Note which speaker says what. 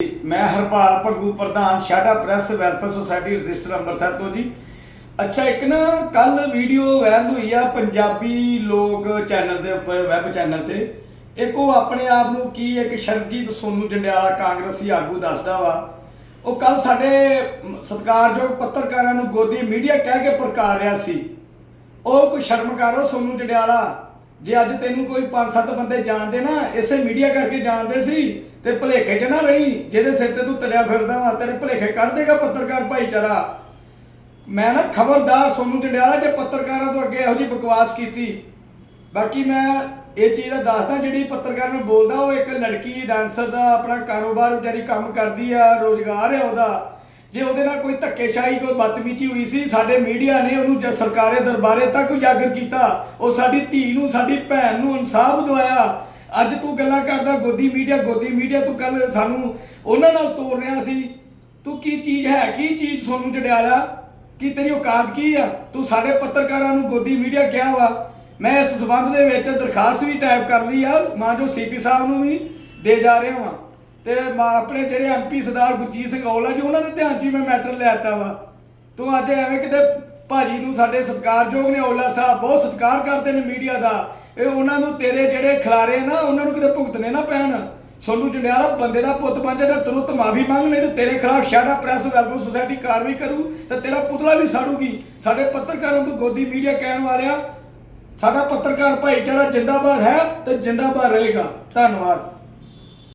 Speaker 1: ਮੈਂ ਹਰਪਾਲ ਭੱਗੂ, ਪ੍ਰਧਾਨ ਸ਼ਾਡਾ press welfare society register Amritsar ਤੋਂ ਜੀ। ਅੱਛਾ, ਇੱਕ ਨਾ ਕੱਲ ਵੀਡੀਓ ਵਾਇਰਲ ਹੋਈ ਆ ਪੰਜਾਬੀ ਲੋਕ ਚੈਨਲ ਦੇ ਉੱਪਰ, ਵੈਬ ਚੈਨਲ ਤੇ। ਇੱਕ ਉਹ ਆਪਣੇ ਆਪ ਨੂੰ ਕੀ ਇੱਕ ਸ਼ਰਜੀਤ ਸੋਨੂ ਜੰਡਿਆਲਾ ਕਾਂਗਰਸੀ ਆਗੂ ਦੱਸਦਾ ਵਾ। ਉਹ ਕੱਲ ਸਾਡੇ ਸਤਿਕਾਰਯੋਗ ਪੱਤਰਕਾਰਾਂ ਨੂੰ ਗੋਦੀ ਮੀਡੀਆ ਕਹਿ ਕੇ ਪ੍ਰਕਾਰ ਰਿਹਾ ਸੀ। ਉਹ ਕੋਈ ਸ਼ਰਮ ਕਰੋ ਸੋਨੂ ਜੰਡਿਆਲਾ? ਜੇ ਅੱਜ ਤੈਨੂੰ ਕੋਈ ਪੰਜ ਸੱਤ ਬੰਦੇ ਜਾਣਦੇ ਨਾ, ਇਸੇ ਮੀਡੀਆ ਕਰਕੇ ਜਾਣਦੇ ਸੀ, ਤੇ ਭਲੇਖੇ 'ਚ ਨਾ ਰਹੀ, ਜਿਹਦੇ ਸਿਰ ਤੇ ਤੂੰ ਤੜਿਆ ਫਿਰਦਾ ਵਾ, ਤੇਰੇ ਭਲੇਖੇ ਕੱਢ ਦੇਗਾ ਪੱਤਰਕਾਰ ਭਾਈਚਾਰਾ। ਮੈਂ ਨਾ ਖਬਰਦਾਰ ਸੋਨੂੰ ਜੰਡਿਆਲਾ, ਜੇ ਪੱਤਰਕਾਰਾਂ ਤੋਂ ਅੱਗੇ ਇਹੋ ਜਿਹੀ ਬਕਵਾਸ ਕੀਤੀ। ਬਾਕੀ ਮੈਂ ਇਹ ਚੀਜ਼ ਦਾ ਦੱਸਦਾ, ਜਿਹੜੀ ਪੱਤਰਕਾਰ ਨੂੰ ਬੋਲਦਾ, ਉਹ ਇੱਕ ਲੜਕੀ, ਡਾਂਸਰ ਦਾ ਆਪਣਾ ਕਾਰੋਬਾਰ ਵਿਚਾਰੀ ਕੰਮ ਕਰਦੀ ਆ, ਰੋਜ਼ਗਾਰ ਹੈ ਉਹਦਾ। ਜੇ ਉਹਦੇ ਨਾਲ ਕੋਈ ਧੱਕੇਸ਼ਾਹੀ, ਕੋਈ ਬਦਤਮੀਜ਼ੀ ਹੋਈ ਸੀ, ਸਾਡੇ ਮੀਡੀਆ ਨੇ ਉਹਨੂੰ ਜ, ਸਰਕਾਰੇ ਦਰਬਾਰੇ ਤੱਕ ਉਜਾਗਰ ਕੀਤਾ। ਉਹ ਸਾਡੀ ਧੀ ਨੂੰ, ਸਾਡੀ ਭੈਣ ਨੂੰ ਇਨਸਾਫ ਦਿਵਾਇਆ। ਅੱਜ ਤੂੰ ਗੱਲਾਂ ਕਰਦਾ, ਗੋਦੀ ਮੀਡੀਆ ਗੋਦੀ ਮੀਡੀਆ, ਤੂੰ ਕੱਲ ਸਾਨੂੰ ਉਹਨਾਂ ਨਾਲ ਤੋੜ ਰਿਹਾ ਸੀ। ਤੂੰ ਕੀ ਚੀਜ਼ ਹੈ, ਕੀ ਚੀਜ਼ ਤੁਹਾਨੂੰ ਜੜਿਆਲਾ? ਕੀ ਤੇਰੀ ਔਕਾਤ ਕੀ ਆ? ਤੂੰ ਸਾਡੇ ਪੱਤਰਕਾਰਾਂ ਨੂੰ ਗੋਦੀ ਮੀਡੀਆ ਕਿਹਾ ਵਾ? ਮੈਂ ਇਸ ਸਬੰਧ ਦੇ ਵਿੱਚ ਦਰਖਾਸਤ ਵੀ ਟਾਈਪ ਕਰ ਲਈ ਆ। ਮਾਂ ਜੋ ਸੀਪੀ ਸਾਹਿਬ ਨੂੰ ਵੀ ਦੇ ਜਾ ਰਿਹਾ ਵਾਂ। ਤੇ ਮਾ ਆਪਣੇ ਜਿਹੜੇ ਐਮਪੀ ਸਰਦਾਰ ਗੁਰਜੀਤ ਸਿੰਘ ਔਲਾ ਜੀ, ਉਹਨਾਂ ਦੇ ਧਿਆਨ 'ਚ ਹੀ ਮੈਂ ਮੈਟਰ ਲਿਆਤਾ ਵਾ। ਤੂੰ ਅੱਜ ਐਵੇਂ ਕਿਤੇ ਭਾਜੀ ਨੂੰ ਸਾਡੇ ਸਤਿਕਾਰਯੋਗ ਨੇ ਔਲਾ ਸਾਹਿਬ, ਬਹੁਤ ਸਤਿਕਾਰ ਕਰਦੇ ਨੇ ਮੀਡੀਆ ਦਾ। ਇਹ ਉਹਨਾਂ ਨੂੰ ਤੇਰੇ ਜਿਹੜੇ ਖਿਲਾਰੇ ਨਾ, ਉਹਨਾਂ ਨੂੰ ਕਿਤੇ ਭੁਗਤਨੇ ਨਾ ਪੈਣ। ਸੋਨੂੰ ਜੰਡਿਆਲਾ ਬੰਦੇ ਦਾ ਪੁੱਤ ਬਣ ਜਾ ਤੁਰੰਤ ਮਾਫੀ ਮੰਗ, ਨਹੀਂ ਤੇ ਤੇਰੇ ਖਿਲਾਫ ਸ਼ਾਡਾ ਪ੍ਰੈਸ ਵੈਲਫੇਅਰ ਸੁਸਾਇਟੀ ਕਾਰਵਾਈ ਕਰੂ ਤੇ ਤੇਰਾ ਪੁਤਲਾ ਵੀ ਸਾੜੂਗੀ। ਸਾਡੇ ਪੱਤਰਕਾਰਾਂ ਤੋਂ ਗੋਦੀ ਮੀਡੀਆ ਕਹਿਣ ਵਾਲਿਆ, ਸਾਡਾ ਪੱਤਰਕਾਰ ਭਾਈਚਾਰਾ ਜਿੰਦਾਬਾਦ ਹੈ ਤੇ ਜਿੰਦਾਬਾਦ ਰਹੇਗਾ। ਧੰਨਵਾਦ।